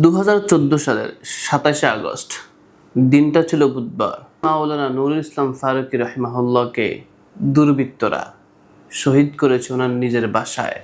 দু হাজার চোদ্দ সালের সাতাশে আগস্ট, দিনটা ছিল বুধবার। মাওলানা নুরুল ইসলাম ফারুকি রহমাহুল্লাহকে দুর্বৃত্তরা শহীদ করেছে ওনার নিজের বাসায়।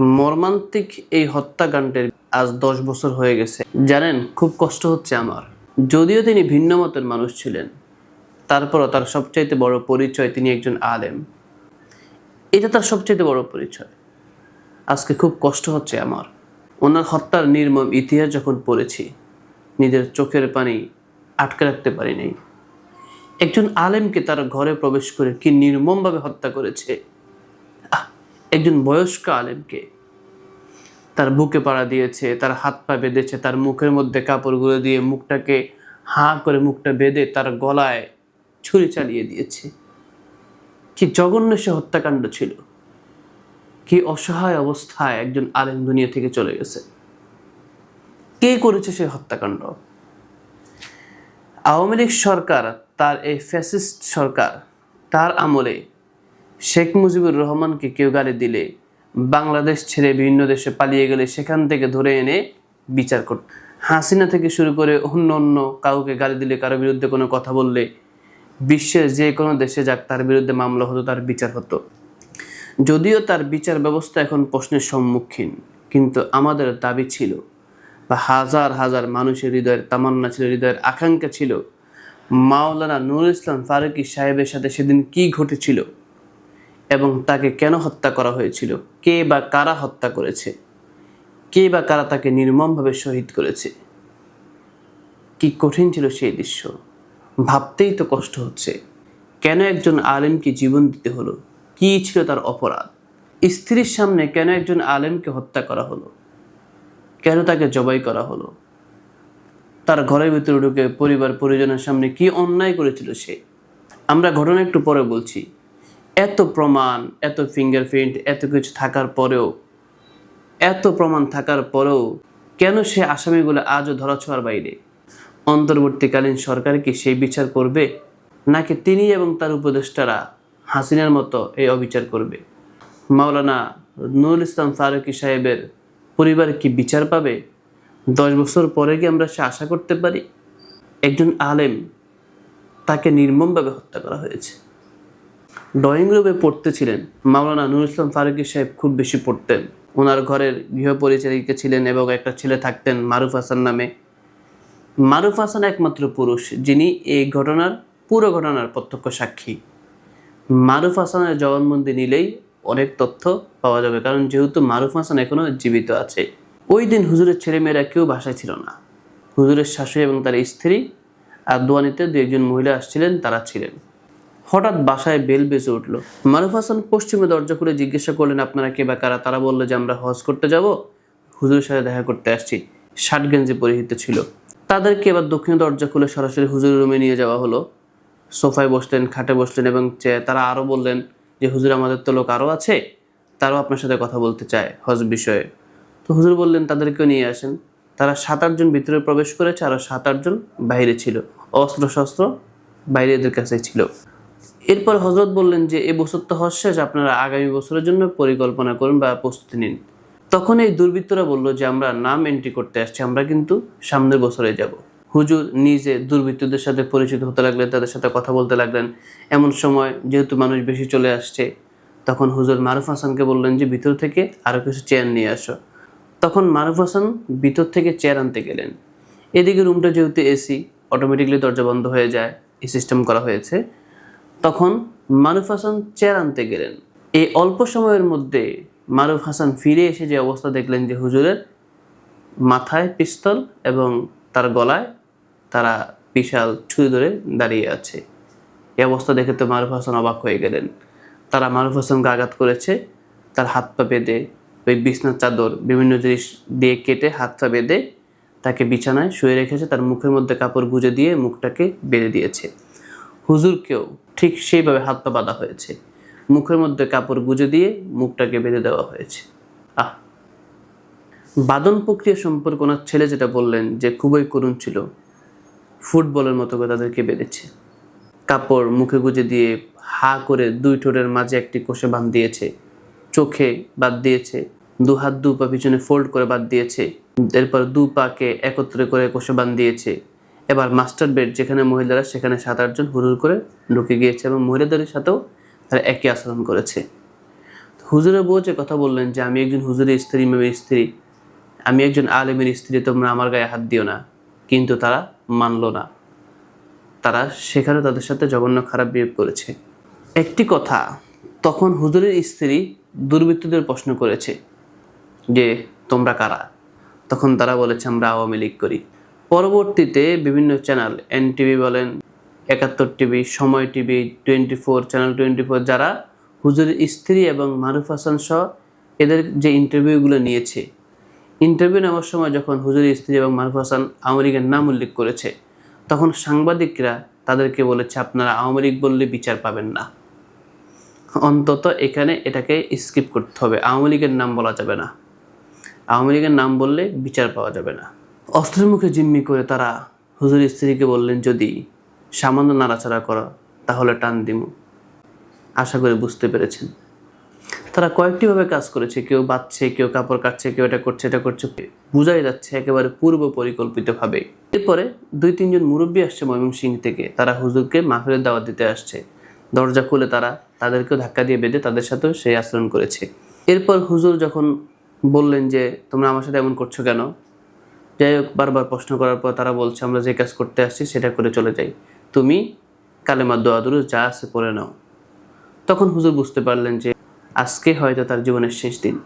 মর্মান্তিক এই হত্যাকাণ্ডের আজ দশ বছর হয়ে গেছে। জানেন, খুব কষ্ট হচ্ছে আমার। যদিও তিনি ভিন্ন মতের মানুষ ছিলেন, তারপরও তার সবচাইতে বড় পরিচয় তিনি একজন আলেম। এটা তার সবচাইতে বড় পরিচয়। আজকে খুব কষ্ট হচ্ছে আমার। ওনার হত্যার নির্মম ইতিহাস যখন পড়েছি, নিজের চোখের পানি আটকে রাখতে পারি নাই। একজন আলেমকে তার ঘরে প্রবেশ করে কি নির্মমভাবে হত্যা করেছে? একজন বয়স্ক আলেমকে। তার বুকে পাড়া দিয়েছে, তার হাত পা বেঁধেছে, তার মুখের মধ্যে কাপড় কাপড়গুলো দিয়ে মুখটাকে হাঁ করে মুখটা বেঁধে তার গলায় ছুরি চালিয়ে দিয়েছে। কি জঘন্য সে হত্যাকাণ্ড ছিল। কি অসহায় অবস্থায় একজন আলেম দুনিয়া থেকে চলে গেছে? কে করেছে সেই হত্যাকাণ্ড? আওয়ামী লীগ সরকার, তার এই ফ্যাসিস্ট সরকার, তার আমলে শেখ মুজিবুর রহমানকে কেউ গালি দিলে বাংলাদেশ ছেড়ে বিভিন্ন দেশে পালিয়ে গেলে সেখান থেকে ধরে এনে বিচার করত হাসিনা থেকে শুরু করে অন্য অন্য কাউকে গালি দিলে কারও বিরুদ্ধে কোনো কথা বললে বিশ্বের যে কোনো দেশে যাক তার বিরুদ্ধে মামলা হতো, তার বিচার হতো। যদিও তার বিচার ব্যবস্থা এখন প্রশ্নের সম্মুখীন, কিন্তু আমাদের দাবি ছিল বা হাজার হাজার মানুষের হৃদয়ের তামান্না ছিল, হৃদয়ের আকাঙ্ক্ষা ছিল, মাওলানা নুরুল ইসলাম ফারুকী সাহেবের সাথে সেদিন কি ঘটেছিল এবং তাকে কেন হত্যা করা হয়েছিল, কে বা কারা হত্যা করেছে, কে বা কারা তাকে নির্মমভাবে শহীদ করেছে, কি কঠিন ছিল সেই দৃশ্য, ভাবতেই তো কষ্ট হচ্ছে, কেন একজন আলেমকে জীবন দিতে হলো? কি ছিল তার অপরাধ? স্ত্রীর সামনে কেন একজন আলেমকে হত্যা করা হলো? কেন তাকে জবাই করা হলো? তার ঘরের ভিতরে ঢুকে পরিবার পরিজনের সামনে কি অন্যায় করেছিল সে? আমরা ঘটনা একটু পরে বলছি। এত প্রমাণ, এত ফিঙ্গারপ্রিন্ট এত কিছু থাকার পরেও, এত প্রমাণ থাকার পরেও কেন সে আসামিগুলো আজও ধরাছোঁয়ার বাইরে? অন্তর্বর্তীকালীন সরকার কি সেই বিচার করবে? নাকি তিনি এবং তার উপদেষ্টারা হাসিনার মতো এই অবিচার করবে। মাওলানা নুরুল ইসলাম ফারুকি সাহেবের পরিবার কি বিচার পাবে? দশ বছর পরে কি আমরা সে আশা করতে পারি? একজন আলেম তাকে নির্মমভাবে হত্যা করা হয়েছে। ড্রয়িং রুমে পড়তেছিলেন। মাওলানা নুরুল ইসলাম ফারুকি সাহেব খুব বেশি পড়তেন। ওনার ঘরের গৃহপরিচারিকা ছিলেন এবং একটা ছেলে থাকতেন মারুফ হাসান নামে। মারুফ হাসান একমাত্র পুরুষ, যিনি এই ঘটনার, পুরো ঘটনার প্রত্যক্ষ সাক্ষী। মারুফ হাসানের জবানবন্দি নিলেই অনেক তথ্য পাওয়া যাবে, কারণ যেহেতু মারুফ হাসান এখনও জীবিত আছে। ওই দিন হুজুরের ছেলেমেয়েরা কেউ বাসায় ছিল না। হুজুরের শাশুড়ি এবং তার স্ত্রী আর দোয়ানিতে দু একজন মহিলা আসছিলেন, তারা ছিলেন। হঠাৎ বাসায় বেল বেজে উঠল। মারুফ হাসান পশ্চিমে দরজা খুলে জিজ্ঞাসা করলেন, আপনারা কে বা কারা? তারা বলল, যে আমরা হজ করতে যাব। হুজুরের সাথে দেখা করতে আসছি। গেঞ্জি পরিহিত ছিল। তাদেরকে এবার দক্ষিণ দরজা খুলে সরাসরি হুজুরের রুমে নিয়ে যাওয়া হলো। সোফায় বসলেন, খাটে বসলেন এবং তারা আরও বললেন যে, হুজুর, আমাদের তো লোক আরও আছে, তারাও আপনার সাথে কথা বলতে চায় হজ বিষয়ে। তো হুজুর বললেন, তাদেরকেও নিয়ে আসেন। তারা সাত আটজন ভিতরে প্রবেশ করেছে আর সাত আটজন বাইরে ছিল অস্ত্র শস্ত্র বাইরে এদের কাছে ছিল। এরপর হজরত বললেন যে, এ বছর তো হজ শেষ, আপনারা আগামী বছরের জন্য পরিকল্পনা করুন বা প্রস্তুতি নিন। তখন এই দুর্বৃত্তরা বলল যে, আমরা নাম এন্ট্রি করতে আসছি, আমরা কিন্তু সামনের বছরে যাব। হুজুর নিজে দুর্বৃত্তদের সাথে পরিচিত হতে লাগলেন, তাদের সাথে কথা বলতে লাগলেন। এমন সময় যেহেতু মানুষ বেশি চলে আসছে, তখন হুজুর মারুফ হাসানকে বললেন যে, ভিতর থেকে আরও কিছু চেয়ার নিয়ে আসো। তখন মারুফ হাসান ভিতর থেকে চেয়ার আনতে গেলেন। এদিকে রুমটা যেহেতু এসি অটোমেটিকলি দরজা বন্ধ হয়ে যায়, এই সিস্টেম করা হয়েছে। তখন মারুফ হাসান চেয়ার আনতে গেলেন। এই অল্প সময়ের মধ্যে মারুফ হাসান ফিরে এসে যে অবস্থা দেখলেন যে হুজুরের মাথায় পিস্তল এবং তার গলায় তারা বিশাল ছুরি ধরে দাঁড়িয়ে আছে। এ অবস্থা দেখে তো মারুফ হাসান অবাক হয়ে গেলেন। তারা মারুফ হাসানকে আঘাত করেছে, তার হাত পা বেঁধে, ওই বিছনার চাদর, বিভিন্ন জিনিস দিয়ে কেটে হাত পা বেঁধে তাকে বিছানায় শুয়ে রেখেছে, তার মুখের মধ্যে কাপড় গুঁজে দিয়ে মুখটাকে বেঁধে দিয়েছে। হুজুরকেও ঠিক সেইভাবে হাত পা বাঁধা হয়েছে। মুখের মধ্যে কাপড় গুঁজে দিয়ে মুখটাকে বেঁধে দেওয়া হয়েছে। আহ! বাদন প্রক্রিয়া সম্পর্কে ওনার ছেলে যেটা বললেন যে খুবই করুণ ছিল। ফুটবলের মতো করে তাদেরকে বেঁধেছে। কাপড় মুখে গুঁজে দিয়ে হা করে দুই ঠোঁটের মাঝে একটি কোষে বাঁধ দিয়েছে। চোখে বাদ দিয়েছে। দু হাত দু পা পিছনে ফোল্ড করে বাদ দিয়েছে। এরপর দু পাকে একত্রে করে কোষে বান্ধিয়েছে এবার মাস্টার বেড যেখানে মহিলারা, সেখানে সাত আটজন হুড়ুর করে ঢুকে গিয়েছে এবং মহিলাদের সাথেও তারা একই আচরণ করেছে। হুজুরের বউ যে কথা বললেন যে, আমি একজন হুজুরের স্ত্রী মেমের স্ত্রী। আমি একজন আলেমের স্ত্রী, তোমরা আমার গায়ে হাত দিও না। কিন্তু তারা মানলো না। তারা সেখানে তাদের সাথে জঘন্য খারাপ বিহেভ করেছে। একটি কথা, তখন হুজুরের স্ত্রী দুর্বৃত্তদের প্রশ্ন করেছে যে, তোমরা কারা? তখন তারা বলেছে, আমরা আওয়ামী লীগ করি। পরবর্তীতে বিভিন্ন চ্যানেল এন টিভি বলেন, Ekattor TV, Somoy TV twenty four channel twenty four যারা হুজুরের স্ত্রী এবং মারুফ হাসান সহ এদের যে ইন্টারভিউগুলো নিয়েছে ইন্টারভিউ নেওয়ার সময় যখন হুজুরের স্ত্রী এবং মারুফ হাসান আওয়ামী লীগের নাম উল্লেখ করেছে, তখন সাংবাদিকরা তাদেরকে বলেছে, আপনারা আওয়ামী লীগ বললে বিচার পাবেন না। অন্তত এখানে এটাকে স্কিপ করতে হবে। আওয়ামী লীগের নাম বলা যাবে না। আওয়ামী লীগের নাম বললে বিচার পাওয়া যাবে না। অস্ত্রের মুখে জিম্মি করে তারা হুজুর স্ত্রীকে বললেন, যদি সামান্য নাড়াচাড়া করো, তাহলে টান দিমু। আশা করি বুঝতে পেরেছেন। তারা কয়েকটিভাবে কাজ করেছে। কেউ বাচ্ছে, কেউ কাপড় কাটছে, কেউ এটা করছে এটা করছে। বোঝাই যাচ্ছে একেবারে পূর্ব পরিকল্পিতভাবে এরপরে দুই, তিনজন মুরব্বী আসছে ময়মনসিংহ থেকে। তারা হুজুরকে মাহফিলের দাওয়াত দিতে আসছে। দরজা খুলে তারা তাদেরকেও ধাক্কা দিয়ে বেঁধে তাদের সাথেও সেই আচরণ করেছে। এরপর হুজুর যখন বললেন যে, তোমরা আমার সাথে এমন করছ কেন? যাই হোক, বারবার প্রশ্ন করার পর তারা বলছে, আমরা যে কাজ করতে আসছি সেটা করে চলে যাই। তুমি কালেমার দোয়া দুরুজ যা আছে পড়ে নাও। তখন হুজুর বুঝতে পারলেন যে আজকে হয়তো তার জীবনের শেষ দিন।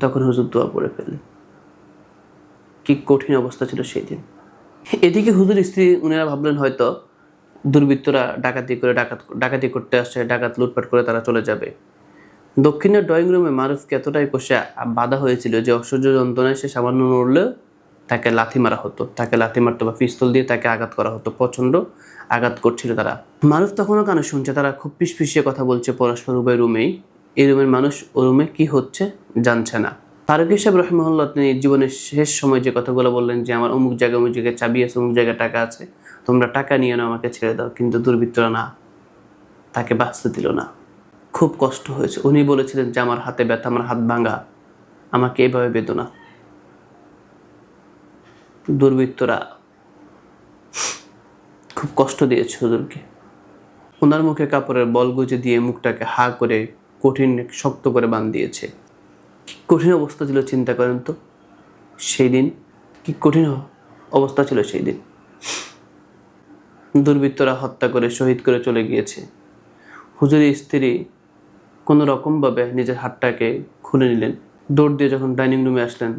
তখন হুজুর দোয়া পড়ে ফেললেন। কি কঠিন অবস্থা ছিল সেই দিন। এদিকে হুজুর স্ত্রী উনারা ভাবলেন হয়তো দুর্বৃত্তরা ডাকাতি করে ডাকাত, ডাকাতি করতে আসছে, ডাকাত লুটপাট করে তারা চলে যাবে। দক্ষিণের ড্রয়িং রুমে মারুফকে এতটাই কষে বাধা হয়েছিল যে অসহ্য যন্ত্রণায় সে সামান্য নড়লেও তাকে লাথি মারা হতো। তাকে লাথি মারতো বা পিস্তল দিয়ে তাকে আঘাত করা হতো। প্রচণ্ড আঘাত করছিল তারা। মারুফ তখনও কানে শুনছে, তারা খুব পিসপিসিয়ে কথা বলছে পরস্পর উভয় রুমেই। এই রুমের মানুষ ও রুমে কি হচ্ছে জানছে না। ফারুক সাহেব রহমল্লা তিনি জীবনের শেষ সময় যে কথাগুলো বললেন যে, আমার অমুক জায়গায় অমুক জায়গায় চাবি আছে, অমুক জায়গায় টাকা আছে, তোমরা টাকা নিয়ে নাও, আমাকে ছেড়ে দাও। কিন্তু দুর্বৃত্তরা না, তাকে বাঁচতে দিল না। খুব কষ্ট হয়েছে। উনি বলেছিলেন যে, আমার হাতে ব্যথা, আমার হাত ভাঙা, আমাকে এভাবে বেদনা দুর্বৃত্তরা খুব কষ্ট দিয়েছে হুজুরকে। ওনার মুখে কাপড়ের বল গুজে দিয়ে মুখটাকে হা করে কঠিন, শক্ত করে বান দিয়েছে। কঠিন অবস্থা ছিল, চিন্তা করেন তো। সেই দিন, কি কঠিন অবস্থা ছিল সেই দিন। দুর্বৃত্তরা হত্যা করে, শহীদ করে চলে গিয়েছে। হুজুরের স্ত্রী কোনো রকমভাবে নিজের হাতটাকে খুলে নিলেন। দৌড় দিয়ে যখন ডাইনিং রুমে আসলেন,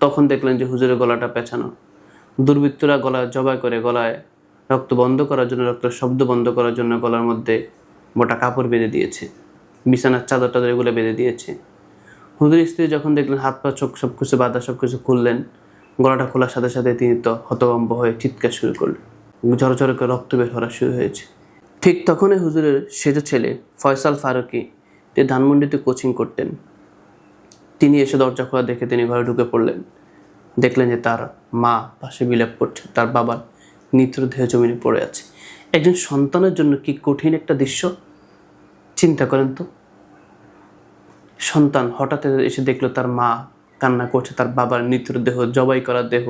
তখন দেখলেন যে হুজুরের গলাটা পেঁচানো দুর্বৃত্তরা গলায় জবাই করে, গলায় রক্ত বন্ধ করার জন্য, রক্তের শব্দ বন্ধ করার জন্য গলার মধ্যে মোটা কাপড় বেঁধে দিয়েছে। বিছানার চাদর টাদর এগুলো বেঁধে দিয়েছে। হুজুর স্ত্রী যখন দেখলেন, হাত পা, চোখ সব কিছু বাধা সব কিছু খুললেন, গলাটা খোলার সাথে সাথে তিনি তো হতভম্ব হয়ে চিৎকার শুরু করলেন। ঝড় করে রক্ত বের হওয়া শুরু হয়েছে। ঠিক তখনই হুজুরের সেজ ছেলে ফয়সাল ফারুকি, যে ধানমন্ডিতে কোচিং করতেন, তিনি এসে দরজা খোলা দেখে তিনি ঘরে ঢুকে পড়লেন। দেখলেন যে তার মা পাশে বিলাপ করছে, তার বাবার নিত্যদেহ জমিনে পড়ে আছে। একজন সন্তানের জন্য কি কঠিন একটা দৃশ্য? চিন্তা করেন তো। সন্তান হঠাৎ এসে দেখল তার মা কান্না করছে, তার বাবার দেহ, জবাই করা দেহ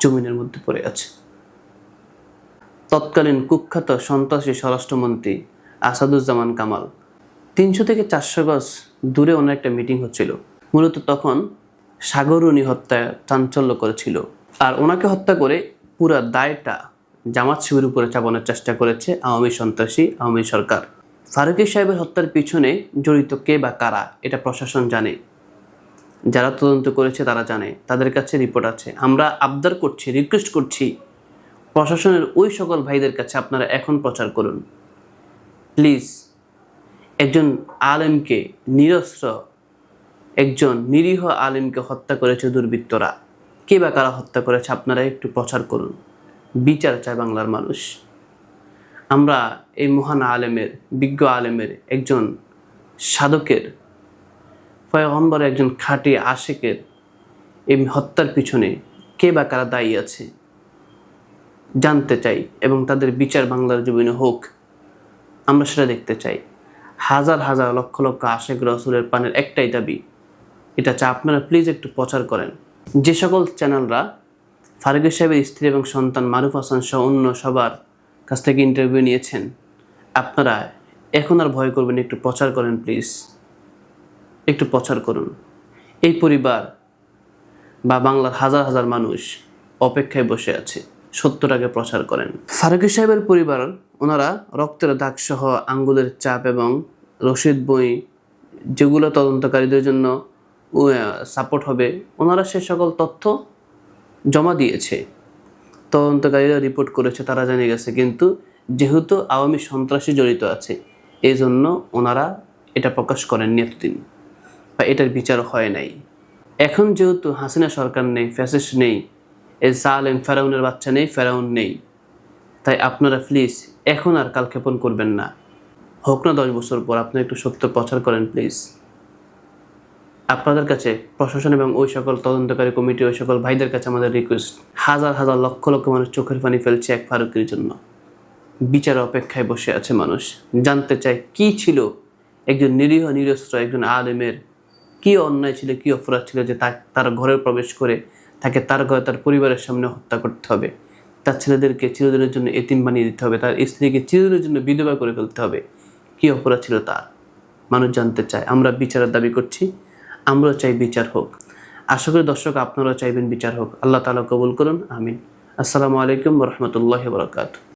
জমিনের মধ্যে পড়ে আছে। তৎকালীন কুখ্যাত সন্ত্রাসী স্বরাষ্ট্রমন্ত্রী আসাদুজ্জামান কামাল তিনশো থেকে চারশো গজ দূরে ওনার একটা মিটিং হচ্ছিল। মূলত তখন সাগরুনি হত্যা চাঞ্চল্য করেছিল। আর ওনাকে হত্যা করে পুরা দায়টা জামাত শিবির উপরে চাপানোর চেষ্টা করেছে আওয়ামী সন্ত্রাসী, আওয়ামী সরকার। ফারুকি সাহেবের হত্যার পিছনে জড়িত কে বা কারা, এটা প্রশাসন জানে। যারা তদন্ত করেছে তারা জানে। তাদের কাছে রিপোর্ট আছে। আমরা আবদার করছি, রিকোয়েস্ট করছি, প্রশাসনের ওই সকল ভাইদের কাছে আপনারা এখন প্রচার করুন। প্লিজ, একজন আলেমকে নিরস্ত্র, একজন নিরীহ আলেমকে হত্যা করেছে দুর্বৃত্তরা। কে বা কারা হত্যা করেছে আপনারা একটু প্রচার করুন। বিচার চায় বাংলার মানুষ। আমরা এই মহান আলেমের, বিজ্ঞ আলেমের একজন সাধকের পয়গম্বর একজন খাঁটি আশেকের এই হত্যার পিছনে কে বা কারা দায়ী আছে জানতে চাই এবং তাদের বিচার বাংলার জমিনে হোক, আমরা সেটা দেখতে চাই। হাজার হাজার লক্ষ লক্ষ আশেক রসুলের পানের একটাই দাবি, এটা চা আপনারা প্লিজ একটু প্রচার করেন। যে সকল চ্যানেলরা ফারুকের সাহেবের স্ত্রী এবং সন্তান মারুফ হাসান সহ অন্য সবার কাছ থেকে ইন্টারভিউ নিয়েছেন। আপনারা এখন আর ভয় করবেন একটু প্রচার করেন প্লিজ একটু প্রচার করুন। এই পরিবার বা বাংলার হাজার হাজার মানুষ অপেক্ষায় বসে আছে, সত্যটাকে প্রচার করেন। ফারুকি সাহেবের পরিবার, ওনারা রক্তের দাগ সহ আঙ্গুলের চাপ এবং রশিদ বই যেগুলো তদন্তকারীদের জন্য সাপোর্ট হবে, ওনারা সে সকল তথ্য জমা দিয়েছে। তদন্তকারীরা রিপোর্ট করেছে, তারা জেনে গেছে। কিন্তু যেহেতু আওয়ামী সন্ত্রাসী জড়িত আছে এই জন্য ওনারা এটা প্রকাশ করেননি এতদিন বা এটার বিচার হয় নাই। এখন যেহেতু হাসিনা সরকার নেই ফ্যাসিস নেই, এই সালেম ফেরাউনের বাচ্চা নেই, ফেরাউন নেই, তাই আপনারা প্লিজ এখন আর কালক্ষেপণ করবেন না। হোক না দশ বছর পর, আপনি একটু সত্য প্রচার করেন প্লিজ আপনাদের কাছে প্রশাসন এবং ওই সকল তদন্তকারী কমিটি, ওই সকল ভাইদের কাছে আমাদের রিকোয়েস্ট হাজার হাজার লক্ষ লক্ষ মানুষ চোখের পানি ফেলছে এক ফারুকের জন্য। বিচার অপেক্ষায় বসে আছে মানুষ। জানতে চায় কি ছিল একজন নিরীহ, নিরস্ত্র একজন আলেমের? কি অন্যায় ছিল, কি অপরাধ ছিল যে তার ঘরে প্রবেশ করে তাকে তার ঘরে, তার পরিবারের সামনে হত্যা করতে হবে? তার ছেলেদেরকে চিরদিনের জন্য এতিম বানিয়ে দিতে হবে। তার স্ত্রীকে চিরদিনের জন্য বিধবা করে ফেলতে হবে। কি অপরাধ ছিল তার? মানুষ জানতে চায়। আমরা বিচারের দাবি করছি আমরাও চাই বিচার হোক। আশা করি দর্শক আপনারাও চাইবেন বিচার হোক। আল্লাহ তালা কবুল করুন, আমিন। আসসালামু আলাইকুম রহমতুল্লাহ বরকাত